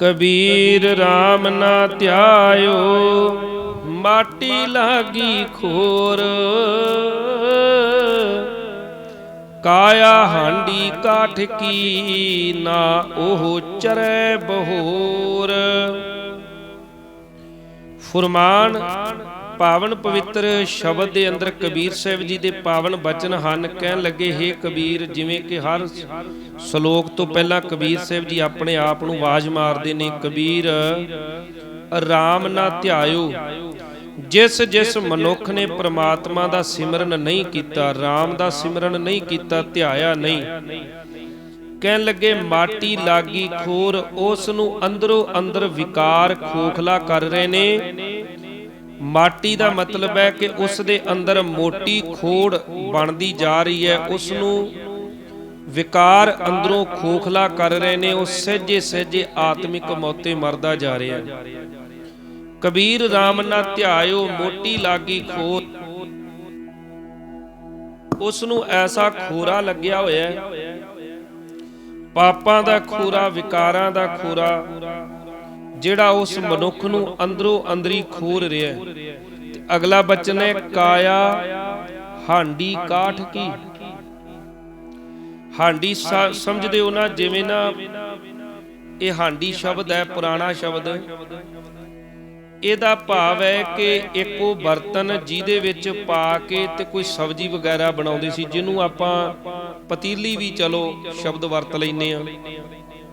Kabir RAM ਨਾ ਧਿਆਇਓ, ਮਾਟੀ ਲਾਗੀ ਖੋਰ। ਕਾਇਆ ਹਾਂਡੀ ਕਾਠ ਕੀ ਨਾ ਉਹ ਚਰੈ ਬਹੋਰ। ਫੁਰਮਾਨ ਪਾਵਨ ਪਵਿੱਤਰ ਸ਼ਬਦ ਦੇ ਅੰਦਰ ਕਬੀਰ ਸਾਹਿਬ ਜੀ ਦੇ ਪਾਵਨ ਬਚਨ ਹਨ, ਕਹਿਣ ਲੱਗੇ हे ਕਬੀਰ, ਜਿਵੇਂ ਕਿ ਹਰ ਸ਼ਲੋਕ ਤੋਂ ਪਹਿਲਾਂ ਕਬੀਰ ਸਾਹਿਬ ਜੀ ਆਪਣੇ ਆਪ ਨੂੰ ਆਵਾਜ਼ ਮਾਰਦੇ ਨੇ, ਕਬੀਰ ਆਰਾਮ ਨਾ ਧਿਆਇਓ। ਜਿਸ ਜਿਸ ਮਨੁੱਖ ਨੇ ਪ੍ਰਮਾਤਮਾ ਦਾ ਸਿਮਰਨ ਨਹੀਂ ਕੀਤਾ RAM ਦਾ ਸਿਮਰਨ ਨਹੀਂ ਕੀਤਾ, ਧਿਆਇਆ ਨਹੀਂ। ਕਹਿਣ ਲੱਗੇ, ਮਾਟੀ ਲਾਗੀ ਖੋਰ, ਉਸ ਨੂੰ ਅੰਦਰੋਂ ਅੰਦਰ ਵਿਕਾਰ ਖੋਖਲਾ ਕਰ ਰਹੇ ਨੇ। ਮਾਟੀ ਦਾ ਮਤਲਬ ਹੈ ਕਿ ਉਸ ਦੇ ਅੰਦਰ ਮੋਟੀ ਖੋੜ ਬਣਦੀ ਜਾ ਰਹੀ ਹੈ। ਉਸ ਨੂੰ ਵਿਕਾਰ ਅੰਦਰੋਂ ਖੋਖਲਾ ਕਰ ਰਹੇ ਨੇ। ਉਹ ਸਹਿਜੇ ਸਹਿਜੇ ਆਤਮਿਕ ਮੌਤੇ ਮਰਦਾ ਜਾ ਰਿਹਾ ਹੈ। ਕਬੀਰ RAM ਨਾ ਧਿਆਇਓ ਮੋਟੀ ਲਾਗੀ ਖੋਰ। ਉਸ ਨੂੰ ਐਸਾ ਖੋਰਾ ਲੱਗਿਆ ਹੋਇਆ ਹੈ। ਪਾਪਾਂ ਦਾ ਖੋਰਾ ਵਿਕਾਰਾਂ ਦਾ ਖੋਰਾ। ਜਿਹੜਾ ਉਸ ਮਨੁੱਖ ਨੂੰ ਅੰਦਰੋਂ ਅੰਦਰੀ ਖੋਰ ਰਿਹਾ ਹੈ। ਤੇ ਅਗਲਾ ਬਚਨ ਹੈ, ਕਾਇਆ ਹਾਂਡੀ ਕਾਠ ਕੀ? ਹਾਂਡੀ ਸਮਝਦੇ ਹੋ ਨਾ, ਜਿਵੇਂ ਨਾ ਇਹ ਹਾਂਡੀ ਸ਼ਬਦ ਹੈ, ਪੁਰਾਣਾ ਸ਼ਬਦ। ਇਹਦਾ ਭਾਵ ਹੈ ਕਿ ਇੱਕ ਉਹ ਬਰਤਨ ਜਿਹਦੇ ਵਿੱਚ ਪਾ ਕੇ ਤੇ ਕੋਈ ਸਬਜ਼ੀ ਵਗੈਰਾ ਬਣਾਉਂਦੇ ਸੀ, ਜਿਹਨੂੰ ਆਪਾਂ ਪਤੀਲੀ ਵੀ ਚਲੋ ਸ਼ਬਦ ਵਰਤ ਲੈਨੇ ਆ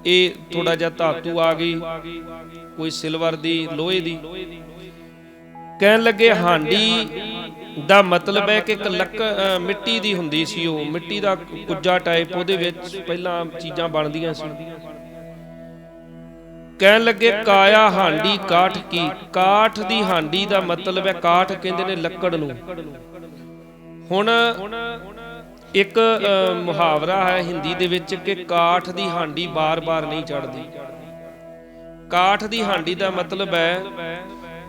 ਇਹ ਥੋੜਾ ਜਿਹਾ ਧਾਤੂ ਆ ਗਈ, ਕੋਈ ਸਿਲਵਰ ਦੀ, ਲੋਹੇ ਦੀ। ਕਹਿਣ ਲੱਗੇ ਹਾਂਡੀ ਦਾ ਮਤਲਬ ਹੈ ਕਿ ਇੱਕ ਲੱਕ ਮਿੱਟੀ ਦੀ ਹੁੰਦੀ ਸੀ ਉਹ, ਮਿੱਟੀ ਦਾ ਕੁੱਜਾ ਟਾਈਪ ਉਹਦੇ ਵਿੱਚ ਪਹਿਲਾਂ ਚੀਜ਼ਾਂ ਬਣਦੀਆਂ ਸੀ। ਕਹਿਣ ਲੱਗੇ ਕਾਇਆ ਹਾਂਡੀ ਕਾਠ ਕੀ? ਕਾਠ ਦੀ ਹਾਂਡੀ ਦਾ ਮਤਲਬ ਹੈ ਕਾਠ ਕਹਿੰਦੇ ਨੇ ਲੱਕੜ ਨੂੰ। ਹੁਣ ਇੱਕ ਮੁਹਾਵਰਾ ਹੈ ਹਿੰਦੀ ਦੇ ਵਿੱਚ ਕਿ ਕਾਠ ਦੀ ਹਾਂਡੀ ਬਾਰ-ਬਾਰ ਨਹੀਂ ਚੜਦੀ ਕਾਠ ਦੀ ਹਾਂਡੀ ਦਾ ਮਤਲਬ ਹੈ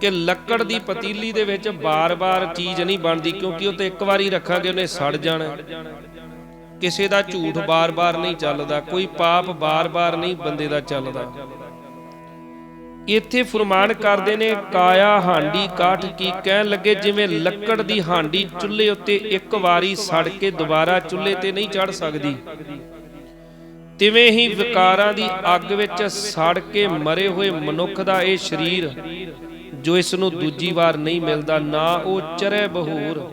ਕਿ ਲੱਕੜ ਦੀ ਪਤੀਲੀ ਦੇ ਵਿੱਚ ਬਾਰ-ਬਾਰ ਚੀਜ਼ ਨਹੀਂ ਬਣਦੀ ਕਿਉਂਕਿ ਉਹ ਤੇ ਇੱਕ ਵਾਰੀ ਰੱਖਾਂਗੇ ਉਹਨੇ ਸੜ ਜਾਣਾ। ਕਿਸੇ ਦਾ ਝੂਠ ਬਾਰ-ਬਾਰ ਨਹੀਂ ਚੱਲਦਾ, ਕੋਈ ਪਾਪ ਬਾਰ-ਬਾਰ ਨਹੀਂ ਬੰਦੇ ਦਾ ਚੱਲਦਾ। ਇੱਥੇ ਫਰਮਾਨ ਕਰਦੇ ਨੇ, ਕਾਇਆ ਹਾਂਡੀ ਕਾਠ ਕੀ ਕਹਿਣ ਲੱਗੇ? ਜਿਵੇਂ ਲੱਕੜ ਦੀ ਹਾਂਡੀ ਚੁੱਲ੍ਹੇ ਉੱਤੇ ਇੱਕ ਵਾਰੀ ਸੜ ਕੇ ਦੁਬਾਰਾ ਚੁੱਲ੍ਹੇ ਤੇ ਨਹੀਂ ਚੜ ਸਕਦੀ। ਤਿਵੇਂ ਹੀ ਵਿਕਾਰਾਂ ਦੀ ਅੱਗ ਵਿੱਚ ਸੜ ਕੇ ਮਰੇ ਹੋਏ ਮਨੁੱਖ ਦਾ ਇਹ ਸਰੀਰ, ਜੋ ਇਸ ਨੂੰ ਦੂਜੀ ਵਾਰ ਨਹੀਂ ਮਿਲਦਾ, ਨਾ ਉਹ ਚਰੇ ਬਹੂਰ।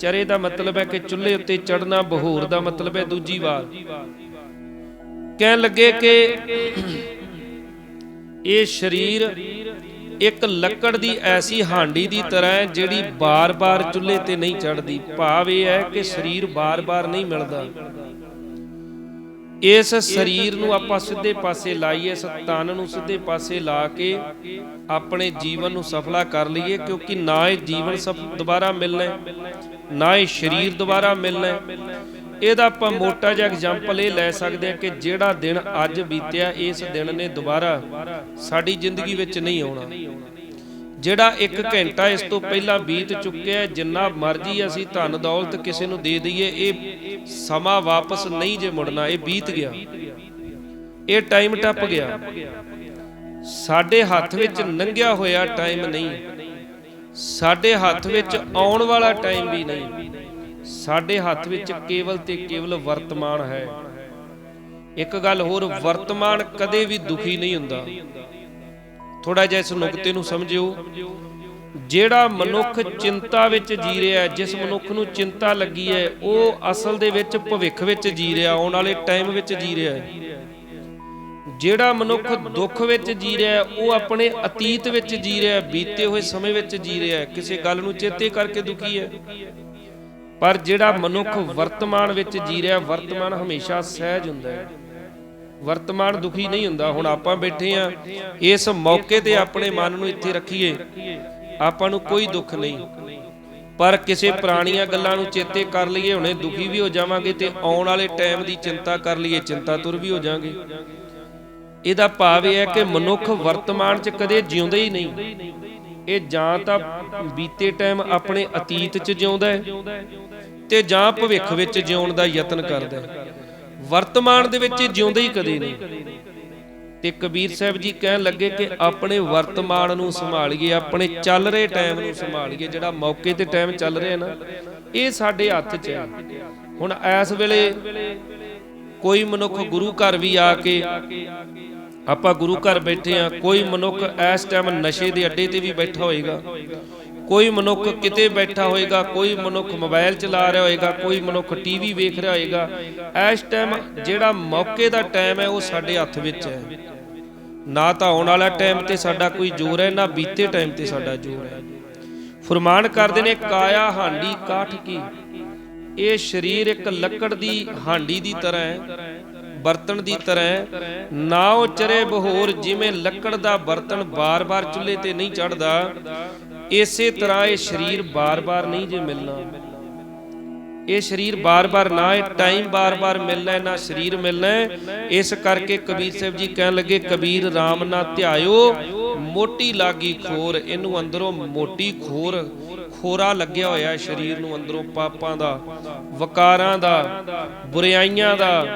ਚਰੇ ਦਾ ਮਤਲਬ ਹੈ ਕਿ ਚੁੱਲ੍ਹੇ ਉੱਤੇ ਚੜਨਾ ਬਹੂਰ ਦਾ ਮਤਲਬ ਹੈ ਦੂਜੀ ਵਾਰ। ਕਹਿਣ ਲੱਗੇ ਕਿ ਇਹ ਸਰੀਰ ਇੱਕ ਲੱਕੜ ਦੀ ਐਸੀ ਹਾਂਡੀ ਦੀ ਤਰ੍ਹਾਂ ਹੈ ਜਿਹੜੀ ਬਾਰ-ਬਾਰ ਚੁੱਲ੍ਹੇ ਤੇ ਨਹੀਂ ਚੜਦੀ ਭਾਵ ਇਹ ਹੈ ਕਿ ਸਰੀਰ ਬਾਰ-ਬਾਰ ਨਹੀਂ ਮਿਲਦਾ। ਇਸ ਸਰੀਰ ਨੂੰ ਆਪਾਂ ਸਿੱਧੇ ਪਾਸੇ ਲਾਈਏ, ਇਸ ਤਨ ਨੂੰ ਸਿੱਧੇ ਪਾਸੇ ਲਾ ਕੇ ਆਪਣੇ ਜੀਵਨ ਨੂੰ ਸਫਲਾ ਕਰ ਲਈਏ, ਕਿਉਂਕਿ ਨਾ ਇਹ ਜੀਵਨ ਸਭ ਦੁਬਾਰਾ ਮਿਲਣਾ ਨਾ ਇਹ ਸਰੀਰ ਦੁਬਾਰਾ ਮਿਲਣਾ ਇਹਦਾ ਆਪਾਂ ਮੋਟਾ ਜਿਹਾ ਐਗਜ਼ਾਮਪਲ ਇਹ ਲੈ ਸਕਦੇ ਹਾਂ ਕਿ ਜਿਹੜਾ ਦਿਨ ਅੱਜ ਬੀਤਿਆ, ਇਸ ਦਿਨ ਨੇ ਦੁਬਾਰਾ ਸਾਡੀ ਜ਼ਿੰਦਗੀ ਵਿੱਚ ਨਹੀਂ ਆਉਣਾ। ਜਿਹੜਾ 1 ਘੰਟਾ ਇਸ ਤੋਂ ਪਹਿਲਾਂ ਬੀਤ ਚੁੱਕਿਆ ਜਿੰਨਾ ਮਰਜ਼ੀ ਅਸੀਂ ਧਨ ਦੌਲਤ ਕਿਸੇ ਨੂੰ ਦੇ ਦਈਏ, ਇਹ ਸਮਾਂ ਵਾਪਸ ਨਹੀਂ ਜੇ ਮੁੜਨਾ, ਇਹ ਬੀਤ ਗਿਆ। ਇਹ ਟਾਈਮ ਟੱਪ ਗਿਆ। ਸਾਡੇ ਹੱਥ ਵਿੱਚ ਲੰਘਿਆ ਹੋਇਆ ਟਾਈਮ ਨਹੀਂ। ਸਾਡੇ ਹੱਥ ਵਿੱਚ ਆਉਣ ਵਾਲਾ ਟਾਈਮ ਵੀ ਨਹੀਂ। ਸਾਡੇ ਹੱਥ ਵਿੱਚ ਕੇਵਲ ਤੇ ਕੇਵਲ ਵਰਤਮਾਨ ਹੈ। ਇੱਕ ਗੱਲ ਹੋਰ, ਵਰਤਮਾਨ ਕਦੇ ਵੀ ਦੁਖੀ ਨਹੀਂ ਹੁੰਦਾ। ਥੋੜਾ ਜਿਹਾ ਇਸ ਨੁਕਤੇ ਨੂੰ ਸਮਝਿਓ। ਜਿਹੜਾ ਮਨੁੱਖ ਚਿੰਤਾ ਵਿੱਚ ਜੀ ਰਿਹਾ ਜਿਸ ਮਨੁੱਖ ਨੂੰ ਚਿੰਤਾ ਲੱਗੀ ਹੈ, ਉਹ ਅਸਲ ਦੇ ਵਿੱਚ ਭਵਿੱਖ ਵਿੱਚ ਜੀ ਰਿਹਾ, ਆਉਣ ਵਾਲੇ ਟਾਈਮ ਵਿੱਚ ਜੀ ਰਿਹਾ ਹੈ। ਜਿਹੜਾ ਮਨੁੱਖ ਦੁੱਖ ਵਿੱਚ ਜੀ ਰਿਹਾ ਉਹ ਆਪਣੇ ਅਤੀਤ ਵਿੱਚ ਜੀ ਰਿਹਾ ਬੀਤੇ ਹੋਏ ਸਮੇਂ ਵਿੱਚ ਜੀ ਰਿਹਾ ਕਿਸੇ ਗੱਲ ਨੂੰ ਚੇਤੇ ਕਰਕੇ ਦੁਖੀ ਹੈ। ਪਰ ਜਿਹੜਾ ਮਨੁੱਖ ਵਰਤਮਾਨ ਵਿੱਚ ਜੀ ਰਿਹਾ, ਵਰਤਮਾਨ ਹਮੇਸ਼ਾ ਸਹਿਜ ਹੁੰਦਾ ਹੈ। ਵਰਤਮਾਨ ਦੁਖੀ ਨਹੀਂ ਹੁੰਦਾ। ਹੁਣ ਆਪਾਂ ਬੈਠੇ ਆ ਇਸ ਮੌਕੇ ਤੇ ਆਪਣੇ ਮਨ ਨੂੰ ਇੱਥੇ ਰੱਖੀਏ, ਆਪਾਂ ਨੂੰ ਕੋਈ ਦੁੱਖ ਨਹੀਂ। ਪਰ ਕਿਸੇ ਪੁਰਾਣੀਆਂ ਗੱਲਾਂ ਨੂੰ ਚੇਤੇ ਕਰ ਲਈਏ, ਹੁਣੇ ਦੁਖੀ ਵੀ ਹੋ ਜਾਵਾਂਗੇ ਤੇ ਆਉਣ ਵਾਲੇ ਟਾਈਮ ਦੀ ਚਿੰਤਾ ਕਰ ਲਈਏ ਚਿੰਤਾ ਤੁਰ ਵੀ ਹੋ ਜਾਾਂਗੇ। ਇਹਦਾ ਭਾਵ ਇਹ ਹੈ ਕਿ ਮਨੁੱਖ ਵਰਤਮਾਨ 'ਚ ਕਦੇ ਜਿਉਂਦਾ ਹੀ ਨਹੀਂ। ਇਹ ਜਾਂ ਤਾਂ ਬੀਤੇ ਟਾਈਮ ਆਪਣੇ ਅਤੀਤ 'ਚ ਜਿਉਂਦਾ ਹੈ ਤੇ ਜਾਂ ਭਵਿੱਖ ਵਿੱਚ ਜਿਉਣ ਦਾ ਯਤਨ ਕਰਦਾ ਹੈ। ਵਰਤਮਾਨ ਦੇ ਵਿੱਚ ਜਿਉਂਦਾ ਹੀ ਕਦੇ ਨਹੀਂ। ਤੇ ਕਬੀਰ ਸਾਹਿਬ ਜੀ ਕਹਿਣ ਲੱਗੇ ਕਿ ਆਪਣੇ ਵਰਤਮਾਨ ਨੂੰ ਸੰਭਾਲੀਏ, ਆਪਣੇ ਚੱਲ ਰਹੇ ਟਾਈਮ ਨੂੰ ਸੰਭਾਲੀਏ, ਜਿਹੜਾ ਮੌਕੇ ਤੇ ਟਾਈਮ ਚੱਲ ਰਿਹਾ ਨਾ, ਇਹ ਸਾਡੇ ਹੱਥ 'ਚ ਹੈ। ਹੁਣ ਇਸ ਵੇਲੇ ਕੋਈ ਮਨੁੱਖ ਗੁਰੂ ਘਰ ਵੀ ਆ ਕੇ ਆਪਾਂ ਗੁਰੂ ਘਰ ਬੈਠੇ ਆ ਕੋਈ ਮਨੁੱਖ ਇਸ ਟਾਈਮ ਨਸ਼ੇ ਦੇ ਅੱਡੇ ਤੇ ਵੀ ਬੈਠਾ ਹੋਏਗਾ। ਕੋਈ ਮਨੁੱਖ ਕਿਤੇ ਬੈਠਾ ਹੋਏਗਾ, ਕੋਈ ਮਨੁੱਖ ਮੋਬਾਈਲ ਚਲਾ ਰਿਹਾ ਹੋਏਗਾ, ਕੋਈ ਮਨੁੱਖ ਟੀਵੀ ਵੇਖ ਰਿਹਾ ਹੋਏਗਾ। ਇਸ ਟਾਈਮ ਜਿਹੜਾ ਮੌਕੇ ਦਾ ਟਾਈਮ ਹੈ, ਉਹ ਸਾਡੇ ਹੱਥ ਵਿੱਚ ਹੈ। ਨਾ ਤਾਂ ਆਉਣ ਵਾਲਾ ਟਾਈਮ ਤੇ ਸਾਡਾ ਕੋਈ ਜ਼ੋਰ ਹੈ, ਨਾ ਬੀਤੇ ਟਾਈਮ ਤੇ ਸਾਡਾ ਜ਼ੋਰ ਹੈ। ਫਰਮਾਨ ਕਰਦੇ ਨੇ, ਕਾਇਆ ਹਾਂਡੀ ਕਾਠ ਕੀ। ਇਹ ਸਰੀਰ ਇੱਕ ਲੱਕੜ ਦੀ ਹਾਂਡੀ ਦੀ ਤਰ੍ਹਾਂ ਹੈ। ਬਰਤਨ ਦੀ ਤਰ੍ਹਾਂ ਨਾ ਉਹ ਚਰੇ ਬਹੋਰ ਜਿਵੇਂ ਲੱਕੜ ਦਾ ਬਰਤਨ ਬਾਰ-ਬਾਰ ਚੁੱਲ੍ਹੇ ਤੇ ਨਹੀਂ ਚੜਦਾ ਇਸੇ ਤਰ੍ਹਾਂ ਇਹ ਸਰੀਰ ਬਾਰ-ਬਾਰ ਨਹੀਂ ਜੇ ਮਿਲਣਾ। ਇਹ ਸਰੀਰ ਬਾਰ-ਬਾਰ ਨਾ, ਇਹ ਟਾਈਮ ਬਾਰ-ਬਾਰ ਮਿਲਣਾ, ਨਾ ਸਰੀਰ ਮਿਲਣਾ। ਇਸ ਕਰਕੇ ਕਬੀਰ ਸਾਹਿਬ ਜੀ ਕਹਿਣ ਲੱਗੇ, ਕਬੀਰ RAM ਨਾ ਧਿਆਇਓ, ਮੋਟੀ ਲਾਗੀ ਖੋਰ, ਇਹਨੂੰ ਅੰਦਰੋਂ ਮੋਟੀ ਖੋਰ ਖੋਰਾ ਲੱਗਿਆ ਹੋਇਆ ਸਰੀਰ ਨੂੰ ਅੰਦਰੋਂ ਪਾਪਾਂ ਦਾ, ਵਕਾਰਾਂ ਦਾ ਬੁਰਾਈਆਂ ਦਾ,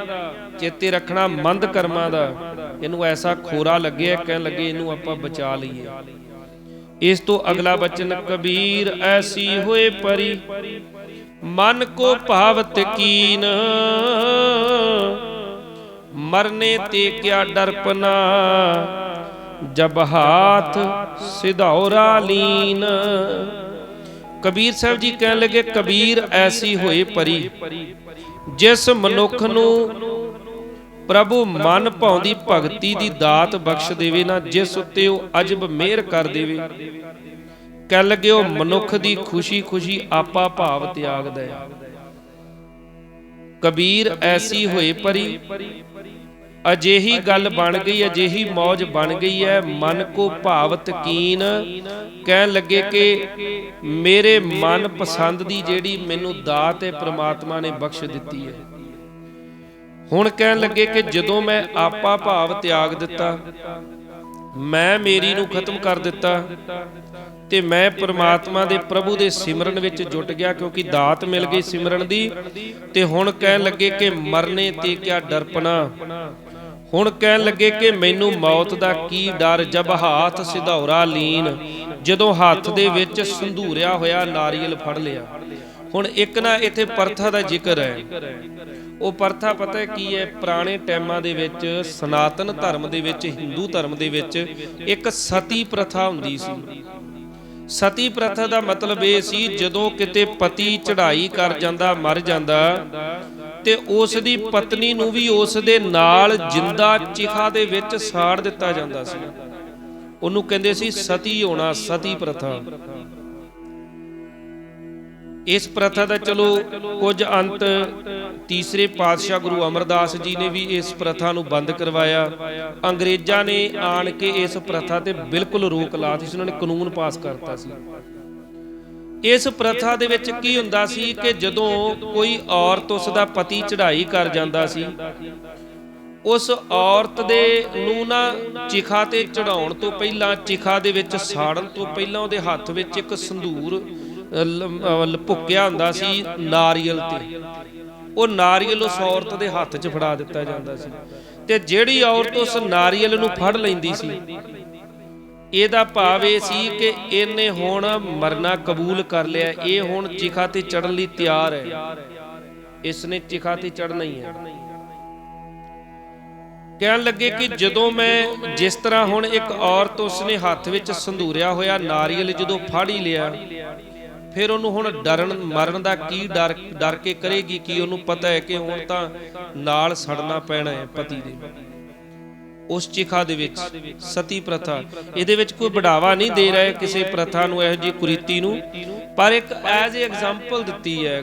ਚੇਤੇ ਰੱਖਣਾ ਮੰਦ ਕਰਮਾਂ ਦਾ। ਇਹਨੂੰ ਐਸਾ ਖੋਰਾ ਲੱਗਿਆ ਕਹਿਣ ਲੱਗੇ ਇਹਨੂੰ ਆਪਾਂ ਬਚਾ ਲਈਏ। ਇਸ ਤੋਂ ਅਗਲਾ ਬਚਨ, ਕਬੀਰ ਐਸੀ ਹੋਏ ਪਰੀ, ਮਨ ਕੋ ਭਾਵਤ ਕੀਨ ਮਰਨੇ ਤੇ ਕਿਆ ਡਰਪਨਾ ਜਬ ਹਾਥ ਸਿਧੌਰਾ ਲੀਨ। ਕਬੀਰ ਸਾਹਿਬ ਜੀ ਕਹਿਣ ਲੱਗੇ, ਕਬੀਰ ਐਸੀ ਹੋਏ ਪਰੀ, ਜਿਸ ਮਨੁੱਖ ਨੂੰ ਪ੍ਰਭੂ ਮਨ ਭਾਉਂਦੀ ਭਗਤੀ ਦੀ ਦਾਤ ਬਖਸ਼ ਦੇਵੇ ਨਾ, ਜਿਸ ਉੱਤੇ ਉਹ ਅਜਬ ਮਿਹਰ ਕਰ ਦੇਵੇ। ਕਹਿ ਲੱਗੇ, ਉਹ ਮਨੁੱਖ ਦੀ ਖੁਸ਼ੀ ਖੁਸ਼ੀ ਆਪਾ ਭਾਵ ਤਿਆਗਦਾ ਹੈ। ਕਬੀਰ ਐਸੀ ਹੋਏ ਪਰੀ ਅਜੇਹੀ ਗੱਲ ਬਣ ਗਈ, ਅਜੇਹੀ ਮੌਜ ਬਣ ਗਈ ਹੈ। ਮਨ ਕੋ ਭਾਵਤ ਕੀਨ ਕਹਿਣ ਲੱਗੇ ਕਿ ਮੇਰੇ ਮਨ ਪਸੰਦ ਦੀ ਜਿਹੜੀ ਮੈਨੂੰ ਦਾਤ ਹੈ, ਪ੍ਰਮਾਤਮਾ ਨੇ ਬਖਸ਼ ਦਿੱਤੀ ਹੈ। ਹੁਣ ਕਹਿਣ ਲੱਗੇ ਕਿ ਜਦੋਂ ਮੈਂ ਆਪਾ ਭਾਵ ਤਿਆਗ ਦਿੱਤਾ, ਮੈਂ ਮੇਰੀ ਨੂੰ ਖਤਮ ਕਰ ਦਿੱਤਾ ਤੇ ਮੈਂ ਪ੍ਰਮਾਤਮਾ ਦੇ ਪ੍ਰਭੂ ਦੇ ਸਿਮਰਨ ਵਿੱਚ ਜੁਟ ਗਿਆ ਕਿਉਂਕਿ ਦਾਤ ਮਿਲ ਗਈ ਸਿਮਰਨ ਦੀ ਤੇ ਹੁਣ ਕਹਿਣ ਲੱਗੇ ਕਿ ਮਰਨੇ ਤੇ ਕਿਆ ਡਰਪਣਾ। ਹੁਣ ਕਹਿਣ ਲੱਗੇ ਕਿ ਮੈਨੂੰ ਮੌਤ ਦਾ ਕੀ ਡਰ ਜਬ ਹਾਥ ਸਿਧੌਰਾ ਲੀਨ, ਜਦੋਂ ਹੱਥ ਦੇ ਵਿੱਚ ਸੰਧੂਰਿਆ ਹੋਇਆ ਨਾਰੀਅਲ ਫੜ ਲਿਆ। ਹੁਣ ਇੱਕ ਨਾ ਇੱਥੇ ਪਰਥਾ ਦਾ ਜ਼ਿਕਰ ਹੈ। ਉਹ ਪਰਥਾ ਪਤਾ ਹੈ ਕੀ ਹੈ? ਪੁਰਾਣੇ ਟਾਈਮਾਂ ਦੇ ਵਿੱਚ, ਸਨਾਤਨ ਧਰਮ ਦੇ ਵਿੱਚ, ਹਿੰਦੂ ਧਰਮ ਦੇ ਵਿੱਚ ਇੱਕ ਸਤੀ ਪ੍ਰਥਾ ਹੁੰਦੀ ਸੀ। ਸਤੀ ਪ੍ਰਥਾ ਦਾ ਮਤਲਬ ਇਹ ਸੀ ਜਦੋਂ ਕਿਤੇ ਪਤੀ ਚੜ੍ਹਾਈ ਕਰ ਜਾਂਦਾ, ਮਰ ਜਾਂਦਾ ਤੇ ਉਸ ਦੀ ਪਤਨੀ ਨੂੰ ਵੀ ਉਸ ਦੇ ਨਾਲ ਜਿੰਦਾ ਚਿਖਾ ਦੇ ਵਿੱਚ ਸਾੜ ਦਿੱਤਾ ਜਾਂਦਾ ਸੀ। ਉਹਨੂੰ ਕਹਿੰਦੇ ਸੀ, ਸਤੀ ਹੋਣਾ, ਸਤੀ ਪ੍ਰਥਾ। ਇਸ ਪ੍ਰਥਾ ਦਾ ਚਲੋ ਕੁਝ ਅੰਤ ਤੀਸਰੇ ਪਾਤਸ਼ਾਹ ਗੁਰੂ ਅਮਰਦਾਸ ਜੀ ਨੇ ਵੀ ਇਸ ਪ੍ਰਥਾ ਨੂੰ ਬੰਦ ਕਰਵਾਇਆ। ਅੰਗਰੇਜ਼ਾਂ ਨੇ ਆਣ ਕੇ ਇਸ ਪ੍ਰਥਾ ਤੇ ਬਿਲਕੁਲ ਰੋਕ ਲਾਤੀ ਸੀ। ਉਹਨਾਂ ਨੇ ਕਾਨੂੰਨ ਪਾਸ ਕਰਤਾ ਸੀ। ਇਸ ਪ੍ਰਥਾ ਦੇ ਵਿੱਚ ਕੀ ਹੁੰਦਾ ਸੀ ਕਿ ਜਦੋਂ ਕੋਈ ਔਰਤ ਉਸ ਦਾ ਪਤੀ ਚੜ੍ਹਾਈ ਕਰ ਜਾਂਦਾ ਸੀ, ਉਸ ਔਰਤ ਦੇ ਨੂੰ ਨਾ ਚਿਖਾ ਤੇ ਚੜਾਉਣ ਤੋਂ ਪਹਿਲਾਂ, ਚਿਖਾ ਦੇ ਵਿੱਚ ਸਾੜਨ ਤੋਂ ਪਹਿਲਾਂ ਉਹਦੇ ਹੱਥ ਵਿੱਚ ਇੱਕ ਸੰਧੂਰ ਲਪੁੱਕਿਆ ਹੁੰਦਾ ਸੀ ਨਾਰੀਅਲ ਤੇ। ਉਹ ਨਾਰੀਅਲ ਉਸ ਔਰਤ ਦੇ ਹੱਥ 'ਚ ਫੜਾ ਦਿੱਤਾ ਜਾਂਦਾ ਸੀ ਤੇ ਜਿਹੜੀ ਔਰਤ ਉਸ ਨਾਰੀਅਲ ਨੂੰ ਫੜ ਲੈਂਦੀ ਸੀ ਇਹਦਾ ਭਾਵ ਇਹ ਸੀ ਕਿ ਇਹਨੇ ਹੁਣ ਮਰਨਾ ਕਬੂਲ ਕਰ ਲਿਆ। ਇਹ ਹੁਣ ਚਿਖਾ ਤੇ ਚੜਨ ਲਈ ਤਿਆਰ ਹੈ। ਇਸ ਨੇ ਚਿਖਾ ਤੇ ਚੜਨਾ ਹੀ ਹੈ। ਕਹਿਣ ਲੱਗੇ ਕਿ ਜਦੋਂ ਮੈਂ ਜਿਸ ਤਰ੍ਹਾਂ ਹੁਣ ਇੱਕ ਔਰਤ ਉਸਨੇ ਹੱਥ ਵਿੱਚ ਸੰਧੂਰਿਆ ਹੋਇਆ ਨਾਰੀਅਲ ਜਦੋਂ ਫੜ ਹੀ ਲਿਆ, ਫਿਰ ਉਹਨੂੰ ਹੁਣ ਡਰਨ, ਮਰਨ ਦਾ ਕੀ ਡਰ ਡਰ ਕੇ ਕਰੇਗੀ, ਕਿ ਉਹਨੂੰ ਪਤਾ ਹੈ ਕਿ ਹੁਣ ਤਾਂ ਨਾਲ ਸੜਨਾ ਪੈਣਾ ਹੈ ਪਤੀ ਦੇ। ਉਸ ਚਿਖਾ ਦੇ ਵਿੱਚ ਸਤੀ ਪ੍ਰਥਾ। ਇਹਦੇ ਵਿੱਚ ਕੋਈ ਬੜਾਵਾ ਨਹੀਂ ਦੇ ਰਿਹਾ ਕਿਸੇ ਪ੍ਰਥਾ ਨੂੰ ਇਹੋ ਜੀ ਕੁਰੀਤੀ ਨੂੰ। ਪਰ ਇੱਕ ਐਜ਼ ਅ ਐਗਜ਼ਾਮਪਲ ਦਿੱਤੀ ਹੈ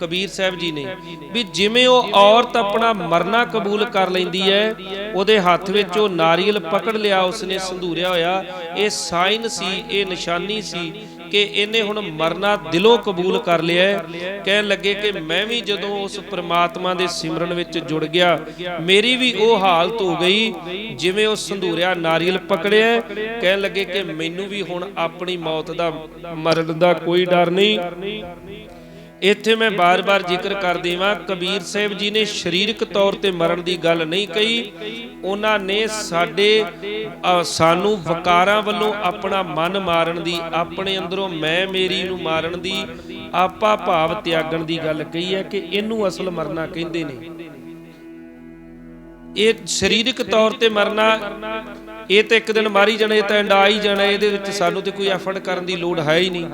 ਕਬੀਰ ਸਾਹਿਬ ਜੀ ਨੇ ਵੀ ਜਿਵੇਂ ਉਹ ਔਰਤ ਆਪਣਾ ਮਰਨਾ ਕਬੂਲ ਕਰ ਲੈਂਦੀ ਹੈ ਉਹਦੇ ਹੱਥ ਵਿੱਚ ਉਹ ਨਾਰੀਅਲ ਪਕੜ ਲਿਆ ਉਸਨੇ ਸੰਧੂਰਿਆ ਹੋਇਆ। ਇਹ ਸਾਈਨ ਸੀ ਇਹ ਨਿਸ਼ਾਨੀ ਸੀ। ਕਿ ਇਹਨੇ ਹੁਣ ਮਰਨਾ ਦਿਲੋਂ ਕਬੂਲ ਕਰ ਲਿਆ ਕਹਿਣ ਲੱਗੇ ਕਿ ਮੈਂ ਵੀ ਜਦੋਂ ਉਸ ਪ੍ਰਮਾਤਮਾ ਦੇ ਸਿਮਰਨ ਵਿੱਚ ਜੁੜ ਗਿਆ, ਮੇਰੀ ਵੀ ਉਹ ਹਾਲਤ ਹੋ ਗਈ ਜਿਵੇਂ ਉਹ ਸੰਧੂਰਿਆ ਨਾਰੀਅਲ ਪਕੜਿਆ ਕਹਿਣ ਲੱਗੇ ਕਿ ਮੈਨੂੰ ਵੀ ਹੁਣ ਆਪਣੀ ਮੌਤ ਦਾ ਮਰਨ ਦਾ ਕੋਈ ਡਰ ਨਹੀਂ। ਇੱਥੇ ਮੈਂ ਬਾਰ-ਬਾਰ ਜ਼ਿਕਰ ਕਰ ਦੇਵਾਂ, ਕਬੀਰ ਸਾਹਿਬ ਜੀ ਨੇ ਸਰੀਰਕ ਤੌਰ ਤੇ ਮਰਨ ਦੀ ਗੱਲ ਨਹੀਂ ਕਹੀ। ਉਹਨਾਂ ਨੇ ਸਾਡੇ ਸਾਨੂੰ ਵਕਾਰਾਂ ਵੱਲੋਂ ਆਪਣਾ ਮਨ ਮਾਰਨ ਦੀ, ਆਪਣੇ ਅੰਦਰੋਂ ਮੈਂ ਮੇਰੀ ਨੂੰ ਮਾਰਨ ਦੀ, ਆਪਾ ਭਾਵ ਤਿਆਗਣ ਦੀ ਗੱਲ ਕਹੀ ਹੈ ਕਿ ਇਹਨੂੰ ਅਸਲ ਮਰਨਾ ਕਹਿੰਦੇ ਨੇ। ਇਹ ਸਰੀਰਕ ਤੌਰ ਤੇ ਮਰਨਾ, ਇਹ ਤਾਂ ਇੱਕ ਦਿਨ ਮਾਰੀ ਜਾਣਾ, ਇਹ ਤਾਂ ਅੰਡਾ ਹੀ ਜਾਣਾ, ਇਹਦੇ ਵਿੱਚ ਸਾਨੂੰ ਤੇ ਕੋਈ ਐਫਰਟ ਕਰਨ ਦੀ ਲੋੜ ਹੈ ਹੀ ਨਹੀਂ।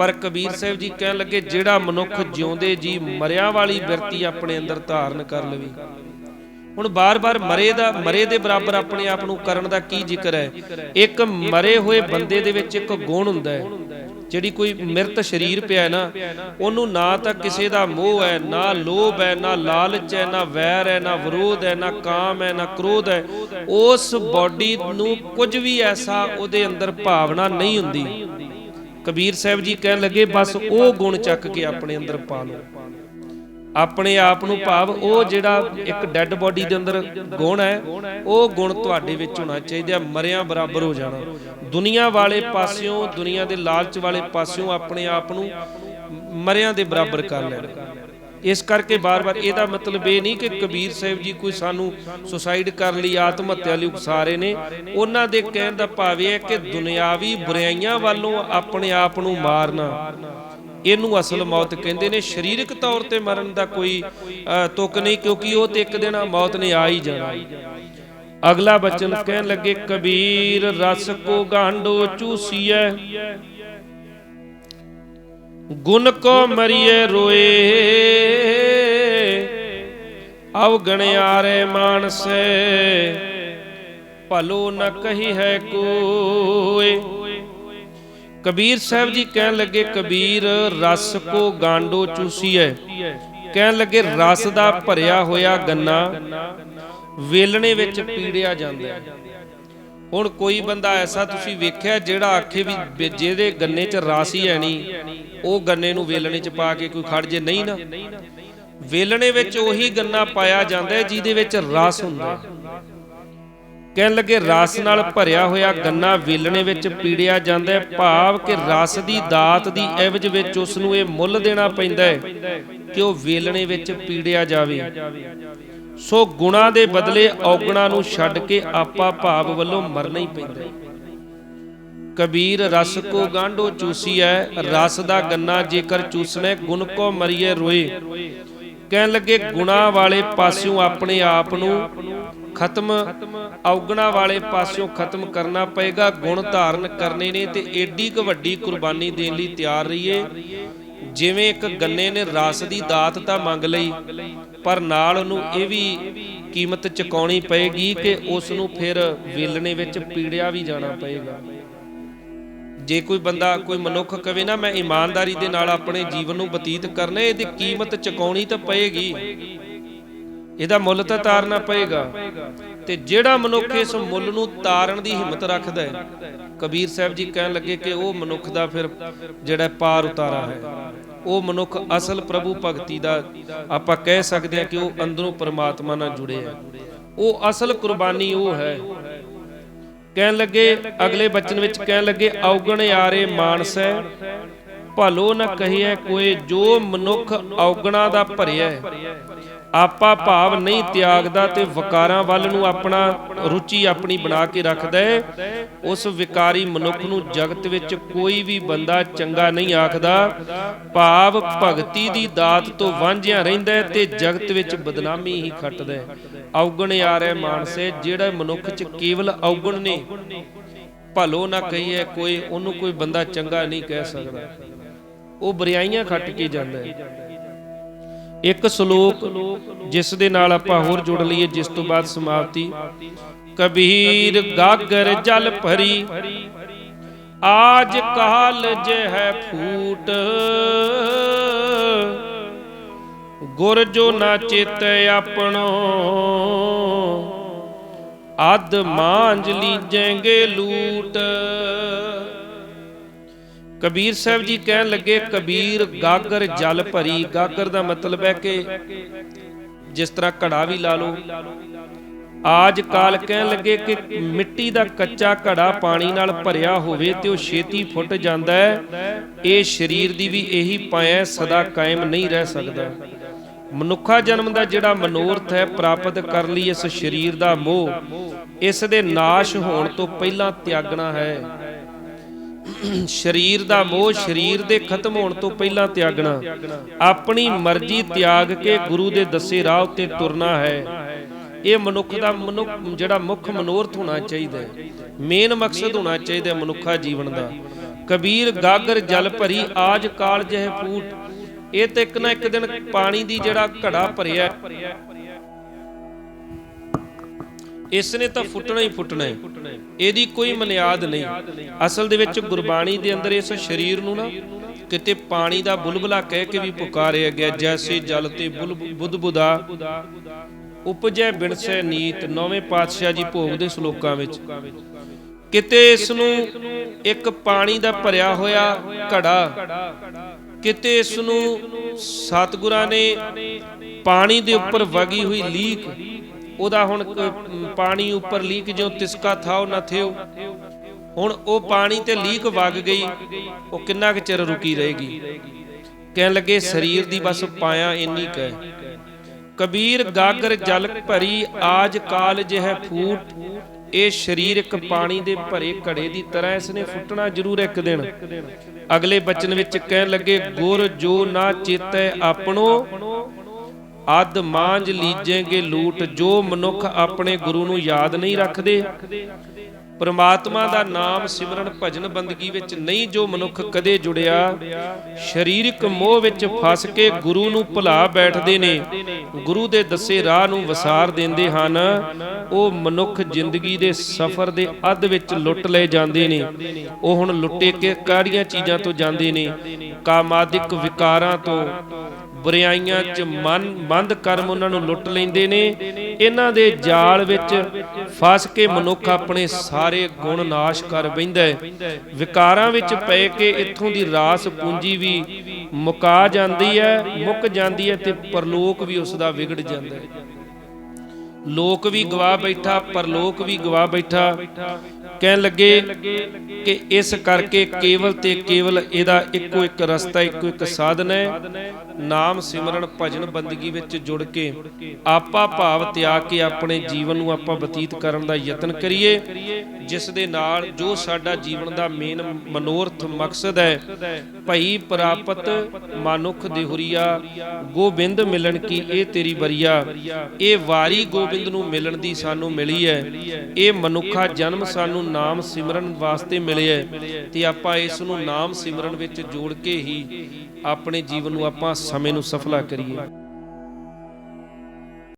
ਪਰ ਕਬੀਰ ਸਾਹਿਬ ਜੀ ਕਹਿਣ ਲੱਗੇ, ਜਿਹੜਾ ਮਨੁੱਖ ਜਿਉਂਦੇ ਜੀ, ਮਰਿਆ ਵਾਲੀ ਬਿਰਤੀ ਆਪਣੇ ਅੰਦਰ ਧਾਰਨ ਕਰ ਲਵੇ। ਹੁਣ ਬਾਰ-ਬਾਰ ਮਰੇ ਦਾ, ਮਰੇ ਦੇ ਬਰਾਬਰ ਆਪਣੇ ਆਪ ਨੂੰ ਕਰਨ ਦਾ ਕੀ ਜ਼ਿਕਰ ਹੈ? ਇੱਕ ਮਰੇ ਹੋਏ ਬੰਦੇ ਦੇ ਵਿੱਚ ਇੱਕ ਗੁਣ ਹੁੰਦਾ ਹੈ। ਜਿਹੜੀ ਕੋਈ ਮਿਰਤ ਸਰੀਰ ਪਿਆ ਹੈ ਨਾ, ਉਹਨੂੰ ਨਾ ਤਾਂ ਕਿਸੇ ਦਾ ਮੋਹ ਹੈ, ਨਾ ਲੋਭ ਹੈ, ਨਾ ਲਾਲਚ ਹੈ, ਨਾ ਵੈਰ ਹੈ, ਨਾ ਵਿਰੋਧ ਹੈ, ਨਾ ਕਾਮ ਹੈ, ਨਾ ਕ੍ਰੋਧ ਹੈ। ਉਸ ਬਾਡੀ ਨੂੰ ਕੁਝ ਵੀ ਐਸਾ ਉਹਦੇ ਅੰਦਰ ਭਾਵਨਾ ਨਹੀਂ ਹੁੰਦੀ। ਕਬੀਰ ਸਾਹਿਬ ਜੀ ਕਹਿਣ ਲੱਗੇ, ਬਸ ਉਹ ਗੁਣ ਚੱਕ ਕੇ ਆਪਣੇ ਅੰਦਰ ਪਾ ਲਓ। ਆਪਣੇ ਆਪ ਨੂੰ ਭਾਵ ਉਹ ਜਿਹੜਾ ਇੱਕ ਡੈੱਡ ਬਾਡੀ ਦੇ ਅੰਦਰ ਗੁਣ ਹੈ, ਉਹ ਗੁਣ ਤੁਹਾਡੇ ਵਿੱਚ ਹੋਣਾ ਚਾਹੀਦਾ, ਮਰਿਆਂ ਬਰਾਬਰ ਹੋ ਜਾਣਾ। ਦੁਨੀਆ ਵਾਲੇ ਪਾਸਿਓਂ, ਦੁਨੀਆ ਦੇ ਲਾਲਚ ਵਾਲੇ ਪਾਸਿਓਂ ਆਪਣੇ ਆਪ ਨੂੰ ਮਰਿਆਂ ਦੇ ਬਰਾਬਰ ਕਰ ਲੈਣਾ। ਇਸ ਕਰਕੇ ਬਾਰ-ਬਾਰ ਇਹਦਾ ਮਤਲਬ ਇਹ ਨਹੀਂ ਕਿ ਕਬੀਰ ਸਾਹਿਬ ਜੀ ਕੋਈ ਸਾਨੂੰ ਸੁਸਾਈਡ ਕਰਨ ਲਈ ਆਤਮ ਹੱਤਿਆ ਲਈ ਉਕਸਾ ਨੇ। ਉਹਨਾਂ ਦੇ ਕਹਿਣ ਦਾ ਭਾਵ ਇਹ ਹੈ ਕਿ ਦੁਨਿਆਵੀ ਬੁਰਾਈਆਂ ਵੱਲੋਂ ਆਪਣੇ ਆਪ ਨੂੰ ਮਾਰਨਾ ਇਹਨੂੰ ਅਸਲ ਮੌਤ ਕਹਿੰਦੇ ਨੇ। ਸਰੀਰਕ ਤੌਰ ਤੇ ਮਰਨ ਦਾ ਕੋਈ ਅ, ਤੁਕ ਨਹੀਂ ਕਿਉਂਕਿ ਉਹ ਤੇ ਇੱਕ ਦਿਨ ਮੌਤ ਨੇ ਆ ਹੀ ਜਾਣਾ। ਅਗਲਾ ਬਚਨ ਕਹਿਣ ਲੱਗੇ ਕਬੀਰ ਰਸ ਕੋ ਗਾਂਡੋ ਚੂਸੀਐ ਗੁਣ ਕੋ ਮਰੀਏ ਰੋਏ। ਅਵ ਮਾਨਸੇ, ਭਲੋ ਨ ਕਹੀ ਹੈ ਕੋਏ ਕਬੀਰ ਸਾਹਿਬ ਜੀ ਕਹਿਣ ਲੱਗੇ, ਕਬੀਰ, ਰਸ ਕੋ ਗਾਂਡੋ ਚੂਸੀਐ। ਕਹਿਣ ਲੱਗੇ, ਰਸ ਦਾ ਭਰਿਆ ਹੋਇਆ ਗੰਨਾ ਵੇਲਣੇ ਵਿੱਚ ਪੀੜਿਆ ਜਾਂਦਾ ਹੈ। ਹੁਣ ਕੋਈ ਬੰਦਾ ਐਸਾ ਤੁਸੀਂ ਵੇਖਿਆ ਜਿਹੜਾ ਆਖੇ ਵੀ ਜਿਹਦੇ ਗੰਨੇ 'ਚ ਰਸ ਹੀ ਹੈ ਨਹੀਂ ਉਹ ਗੰਨੇ ਨੂੰ ਵੇਲਣੇ 'ਚ ਪਾ ਕੇ ਕੋਈ ਖੜ ਜੇ? ਨਹੀਂ ਨਾ। ਵੇਲਣੇ ਵਿੱਚ ਉਹੀ ਗੰਨਾ ਪਾਇਆ ਜਾਂਦਾ ਜਿਹਦੇ ਵਿੱਚ ਰਸ ਹੁੰਦਾ ਕਹਿਣ ਲੱਗੇ ਰਸ ਨਾਲ ਭਰਿਆ ਹੋਇਆ ਗੰਨਾ ਵੇਲਣੇ ਵਿੱਚ ਪੀੜਿਆ ਜਾਂਦਾ ਹੈ। ਭਾਵ ਕਿ ਰਸ ਦੀ ਦਾਤ ਦੀ ਐਵਜ ਵਿੱਚ ਉਸ ਨੂੰ ਇਹ ਮੁੱਲ ਦੇਣਾ ਪੈਂਦਾ ਹੈ ਕਿ ਉਹ ਵੇਲਣੇ ਵਿੱਚ ਪੀੜਿਆ ਜਾਵੇ। ਸੋ ਗੁਣਾ ਦੇ ਬਦਲੇ ਔਗਣਾ ਨੂੰ ਛੱਡ ਕੇ ਆਪਾ ਭਾਵ ਵੱਲੋਂ ਮਰਨਾ ਹੀ ਪੈਂਦਾ ਹੈ। ਕਬੀਰ ਰਸ ਕੋ ਗਾਂਢੋ ਚੂਸੀਐ, ਰਸ ਦਾ ਗੰਨਾ ਜੇਕਰ ਚੂਸਣਾ, ਗੁਣ ਕੋ ਮਰੀਏ ਰੋਏ। ਕਹਿਣ ਲੱਗੇ, ਗੁਣਾ ਵਾਲੇ ਪਾਸਿਓਂ ਆਪਣੇ ਆਪ ਨੂੰ ਖਤਮ, ਔਗਣਾ ਵਾਲੇ ਪਾਸਿਓਂ ਖਤਮ ਕਰਨਾ ਪਏਗਾ। ਗੁਣ ਧਾਰਨ ਕਰਨੇ ਨੇ ਤੇ ਏਡੀ ਕੁ ਵੱਡੀ ਕੁਰਬਾਨੀ ਦੇਣ ਲਈ ਤਿਆਰ ਰਹੀਏ। ਜਿਵੇਂ ਇੱਕ ਗੰਨੇ ਨੇ ਰਸ ਦੀ ਦਾਤ ਤਾਂ ਮੰਗ ਲਈ, ਪਰ ਨਾਲ ਉਹਨੂੰ ਇਹ ਵੀ ਕੀਮਤ ਚੁਕਾਉਣੀ ਪਏਗੀ ਕਿ ਉਸ ਨੂੰ ਫਿਰ ਵੇਲਣੇ ਵਿੱਚ ਪੀੜਿਆ ਵੀ ਜਾਣਾ ਪਏਗਾ। ਜੇ ਕੋਈ ਬੰਦਾ ਕੋਈ ਮਨੁੱਖ ਕਵੇ ਨਾ, ਮੈਂ ਇਮਾਨਦਾਰੀ ਦੇ ਨਾਲ ਆਪਣੇ ਜੀਵਨ ਨੂੰ ਬਤੀਤ ਕਰਨਾ, ਇਹਦੀ ਕੀਮਤ ਚੁਕਾਉਣੀ ਤਾਂ ਪਏਗੀ। ਇਹਦਾ ਮੁੱਲ ਤਾਂ ਤਾਰਨਾ ਪਏਗਾ। ਤੇ ਜਿਹੜਾ ਮਨੁੱਖ ਇਸ ਮੁੱਲ ਨੂੰ ਤਾਰਨ ਦੀ ਹਿੰਮਤ ਰੱਖਦਾ ਹੈ, ਕਬੀਰ ਸਾਹਿਬ ਜੀ ਕਹਿਣ ਲੱਗੇ ਕਿ ਉਹ ਮਨੁੱਖ ਦਾ ਫਿਰ ਜਿਹੜਾ ਪਾਰ ਉਤਾਰਾ ਹੈ। ਉਹ ਮਨੁੱਖ ਅਸਲ ਪ੍ਰਭੂ ਭਗਤੀ ਦਾ ਆਪਾਂ ਕਹਿ ਸਕਦੇ ਹਾਂ ਕਿ ਉਹ ਅੰਦਰੋਂ ਪਰਮਾਤਮਾ ਨਾਲ ਜੁੜੇ ਹੈ। ਉਹ ਅਸਲ ਕੁਰਬਾਨੀ ਉਹ ਹੈ। ਕਹਿਣ ਲੱਗੇ, ਅਗਲੇ ਬਚਨ ਵਿੱਚ ਕਹਿਣ ਲੱਗੇ, ਔਗਣ ਯਾਰੇ ਮਾਨਸੈ ਭਲੋ ਨ ਕਹੀਐ ਕੋਈ ਜੋ ਮਨੁੱਖ ਔਗਣਾ ਦਾ ਭਰਿਆ ਆਪਾ ਭਾਵ ਨਹੀਂ ਤਿਆਗਦਾ ਤੇ ਵਿਕਾਰਾਂ ਵੱਲ ਨੂੰ ਆਪਣਾ ਰੁਚੀ ਆਪਣੀ ਬਣਾ ਕੇ ਰੱਖਦਾ ਹੈ ਉਸ ਵਿਕਾਰੀ ਮਨੁੱਖ ਨੂੰ ਜਗਤ ਵਿੱਚ ਕੋਈ ਵੀ ਬੰਦਾ ਚੰਗਾ ਨਹੀਂ ਆਖਦਾ। ਭਾਵ ਭਗਤੀ ਦੀ ਦਾਤ ਤੋਂ ਵਾਂਝਿਆ ਰਹਿੰਦਾ ਹੈ ਤੇ ਜਗਤ ਵਿੱਚ ਬਦਨਾਮੀ ਹੀ ਖੱਟਦਾ ਹੈ ਔਗਣ ਯਾਰੈ ਮਾਨਸੇ, ਜਿਹੜਾ ਮਨੁੱਖ 'ਚ ਕੇਵਲ ਔਗਣ ਨੇ। ਭਲੋ ਨਾ ਕਹੀਏ ਕੋਈ, ਉਹਨੂੰ ਕੋਈ ਬੰਦਾ ਚੰਗਾ ਨਹੀਂ ਕਹਿ ਸਕਦਾ। ਉਹ ਬਰਿਆਈਆਂ ਖੱਟ ਕੇ ਜਾਂਦਾ ਹੈ ਇੱਕ ਸ਼ਲੋਕ ਜਿਸ ਦੇ ਨਾਲ ਆਪਾਂ ਹੋਰ ਜੁੜ ਲਈਏ, ਜਿਸ ਤੋਂ ਬਾਅਦ ਸਮਾਪਤੀ। ਕਬੀਰ ਗਾਗਰ ਜਲ ਭਰੀ, ਆਜ ਕਾਲ ਜੇ ਹੈ ਫੂਟ। ਗੁਰ ਜੋ ਨਾ ਚਿਤ ਆਪਣੋ ਅਦ ਮਾਂਜ ਲੀਜੇਂਗੇ ਲੂਟ। ਕਬੀਰ ਸਾਹਿਬ ਜੀ ਕਹਿਣ ਲੱਗੇ, ਕਬੀਰ ਗਾਗਰ ਜਲ ਭਰੀ। ਗਾਗਰ ਦਾ ਮਤਲਬ ਹੈ ਕਿ ਜਿਸ ਤਰ੍ਹਾਂ ਘੜਾ ਵੀ ਲਾ ਲਓ। ਆਜ ਕਾਲ ਕਹਿਣ ਲੱਗੇ ਕਿ ਮਿੱਟੀ ਦਾ ਕੱਚਾ ਘੜਾ ਪਾਣੀ ਨਾਲ ਭਰਿਆ ਹੋਵੇ ਤੇ ਉਹ ਛੇਤੀ ਫੁੱਟ ਜਾਂਦਾ ਹੈ। ਇਹ ਸਰੀਰ ਦੀ ਵੀ ਇਹੀ ਪਾਇਆ ਸਦਾ ਕਾਇਮ ਨਹੀਂ ਰਹਿ ਸਕਦਾ। ਮਨੁੱਖਾ ਜਨਮ ਦਾ ਜਿਹੜਾ ਮਨੋਰਥ ਹੈ ਪ੍ਰਾਪਤ ਕਰ ਲਈ ਇਸ ਸਰੀਰ ਦਾ ਮੋਹ, ਇਸ ਦੇ ਨਾਸ਼ ਹੋਣ ਤੋਂ ਪਹਿਲਾਂ ਤਿਆਗਣਾ ਹੈ। ਸਰੀਰ ਦਾ ਮੋਹ ਸਰੀਰ ਦੇ ਖਤਮ ਹੋਣ ਤੋਂ ਪਹਿਲਾਂ ਤਿਆਗਣਾ। ਆਪਣੀ ਮਰਜ਼ੀ ਤਿਆਗ ਕੇ ਗੁਰੂ ਦੇ ਦੱਸੇ ਰਾਹ ਉੱਤੇ ਤੁਰਨਾ ਹੈ। ਇਹ ਮਨੁੱਖ ਦਾ ਮਨੁੱਖ, ਜਿਹੜਾ ਮੁੱਖ ਮਨੋਰਥ ਹੋਣਾ ਚਾਹੀਦਾ ਹੈ। ਮੇਨ ਮਕਸਦ ਹੋਣਾ ਚਾਹੀਦਾ ਹੈ ਮਨੁੱਖਾ ਜੀਵਨ ਦਾ। ਕਬੀਰ, ਗਾਗਰ, ਜਲ ਭਰੀ, ਆਜ, ਕਾਲ ਜਹ ਫੂਟ। ਇਹ ਤੇ ਇੱਕ ਨਾ ਇੱਕ ਦਿਨ ਪਾਣੀ ਦੀ ਜਿਹੜਾ ਘੜਾ ਭਰਿਆ ਇਸ ਨੇ ਤਾਂ ਫੁੱਟਣਾ ਹੀ ਫੁੱਟਣਾ ਹੈ। ਇਹਦੀ ਕੋਈ ਮਨਿਆਦ ਨਹੀਂ। ਅਸਲ ਦੇ ਵਿੱਚ ਗੁਰਬਾਣੀ ਦੇ ਅੰਦਰ ਇਸ ਸਰੀਰ ਨੂੰ ਨਾ ਕਿਤੇ ਪਾਣੀ ਦਾ ਬੁਲਬੁਲਾ ਕਹਿ ਕੇ ਵੀ ਪੁਕਾਰਿਆ ਗਿਆ, ਜੈਸੇ ਜਲ ਤੇ ਬੁੱਧਬੁਦਾ ਉਪਜੈ ਬਿਨਸੈ ਨੀਤ, ਨੌਵੇਂ ਪਾਤਸ਼ਾਹ ਜੀ ਭੋਗ ਦੇ ਸ਼ਲੋਕਾਂ ਵਿੱਚ। ਕਿਤੇ ਇਸ ਨੂੰ ਇੱਕ ਪਾਣੀ ਦਾ ਭਰਿਆ ਹੋਇਆ ਘੜਾ, ਕਿਤੇ ਇਸ ਨੂੰ ਸਤਿਗੁਰਾਂ ਨੇ ਪਾਣੀ ਦੇ ਉੱਪਰ ਵਗੀ ਹੋਈ ਲੀਕ ਉਹਦਾ ਹੁਣ ਪਾਣੀ ਉੱਪਰ ਲੀਕ ਜੋ ਤਿਸਕਾ ਥਾਓ ਨਾ ਥਿਓ। ਹੁਣ ਉਹ ਪਾਣੀ ਤੇ ਲੀਕ ਵਗ ਗਈ, ਉਹ ਕਿੰਨਾ ਕੁ ਚਿਰ ਰੁਕੀ ਰਹੇਗੀ? ਕਹਿਣ ਲੱਗੇ, ਸਰੀਰ ਦੀ ਬਸ ਪਾਇਆ ਇੰਨੀ ਕੁ ਕਬੀਰ ਗਾਗਰ ਜਲ ਭਰੀ, ਆਜ ਕਾਲ ਜਿਹ ਫੂਟ। ਇਹ ਸਰੀਰ ਇੱਕ ਪਾਣੀ ਦੇ ਭਰੇ ਘੜੇ ਦੀ ਤਰ੍ਹਾਂ ਇਸ ਨੇ ਫੁੱਟਣਾ ਜ਼ਰੂਰ ਇੱਕ ਦਿਨ। ਅਗਲੇ ਬਚਨ ਵਿੱਚ ਕਹਿਣ ਲੱਗੇ, ਗੁਰ ਜੋ ਨਾ ਚੇਤੈ ਆਪਣੋ ਅਦ ਮਾਂਜ ਲੀਜੇਗੇ ਲੂਟ, ਜੋ ਮਨੁੱਖ ਆਪਣੇ ਗੁਰੂ ਨੂੰ ਯਾਦ ਨਹੀਂ ਰੱਖਦੇ। ਪਰਮਾਤਮਾ ਦਾ ਨਾਮ ਸਿਮਰਨ ਭਜਨ ਬੰਦਗੀ ਵਿੱਚ ਨਹੀਂ, ਜੋ ਮਨੁੱਖ ਕਦੇ ਜੁੜਿਆ। ਸਰੀਰਕ ਮੋਹ ਵਿੱਚ ਫਸ ਕੇ ਗੁਰੂ ਨੂੰ ਭੁਲਾ ਬੈਠਦੇ ਨੇ। ਗੁਰੂ ਦੇ ਦੱਸੇ ਰਾਹ ਨੂੰ ਵਸਾਰ ਦਿੰਦੇ ਹਨ। ਉਹ ਮਨੁੱਖ ਜ਼ਿੰਦਗੀ ਦੇ ਸਫ਼ਰ ਦੇ ਅੱਧ ਵਿੱਚ ਲੁੱਟ ਲਏ ਜਾਂਦੇ ਨੇ। ਉਹ ਹੁਣ ਲੁੱਟੇ ਕੇ ਕਾੜੀਆਂ ਚੀਜ਼ਾਂ ਤੋਂ ਜਾਂਦੇ ਨੇ। ਕਾਮਾਦਿਕ ਵਿਕਾਰਾਂ ਤੋਂ। ਬੁਰਾਈਆਂ 'ਚ ਮਨ ਬੰਦ ਕਰਮ ਉਹਨਾਂ ਨੂੰ ਲੁੱਟ ਲੈਂਦੇ ਨੇ। ਇਹਨਾਂ ਦੇ ਜਾਲ ਵਿੱਚ ਫਸ ਕੇ ਮਨੁੱਖ ਆਪਣੇ ਸਾਰੇ ਗੁਣ ਨਾਸ਼ ਕਰ ਬੈਂਦਾ ਹੈ। ਵਿਕਾਰਾਂ ਵਿੱਚ ਪੈ ਕੇ ਇੱਥੋਂ ਦੀ ਰਾਸ ਪੂੰਜੀ ਵੀ ਮੁਕਾ ਜਾਂਦੀ ਹੈ, ਮੁੱਕ ਜਾਂਦੀ ਹੈ ਤੇ ਪਰਲੋਕ ਵੀ ਉਸ ਦਾ ਵਿਗੜ ਜਾਂਦਾ ਹੈ। ਲੋਕ ਵੀ ਗਵਾ ਬੈਠਾ, ਪਰਲੋਕ ਵੀ ਗਵਾ ਬੈਠਾ। ਕਹਿਣ ਲੱਗੇ ਕਿ ਇਸ ਕਰਕੇ ਕੇਵਲ ਤੇ ਕੇਵਲ ਇਹਦਾ ਇੱਕੋ ਇੱਕ ਰਸਤਾ, ਇੱਕੋ ਇੱਕ ਸਾਧਨ ਹੈ। ਨਾਮ ਸਿਮਰਨ ਭਜਨ ਬੰਦਗੀ ਵਿੱਚ ਜੁੜ ਕੇ ਆਪਾ ਭਾਵ ਤਿਆਗ ਕੇ ਆਪਣੇ ਜੀਵਨ ਨੂੰ ਆਪਾਂ ਬਤੀਤ ਕਰਨ ਦਾ ਯਤਨ ਕਰੀਏ, ਜਿਸ ਦੇ ਨਾਲ ਜੋ ਸਾਡਾ ਜੀਵਨ ਦਾ ਮੇਨ ਮਨੋਰਥ ਮਕਸਦ ਹੈ, ਭਈ ਪ੍ਰਾਪਤ ਮਾਨੁਖ ਦੇਹੁਰੀਆ ਗੋਬਿੰਦ ਮਿਲਣ ਕੀ ਇਹ ਤੇਰੀ ਬਰੀਆ ਇਹ ਵਾਰੀ ਗੋਬਿੰਦ ਨੂੰ ਮਿਲਣ ਦੀ ਸਾਨੂੰ ਮਿਲੀ ਹੈ। ਇਹ ਮਨੁੱਖਾ ਜਨਮ ਸਾਨੂੰ ਨਾਮ ਸਿਮਰਨ ਵਾਸਤੇ ਮਿਲਿਆ ਤੇ ਆਪਾਂ ਇਸ ਨੂੰ ਨਾਮ ਸਿਮਰਨ ਵਿੱਚ ਜੋੜ ਕੇ ਹੀ ਆਪਣੇ ਜੀਵਨ ਨੂੰ ਆਪਾਂ ਸਮੇਂ ਨੂੰ ਸਫਲਾ ਕਰੀਏ।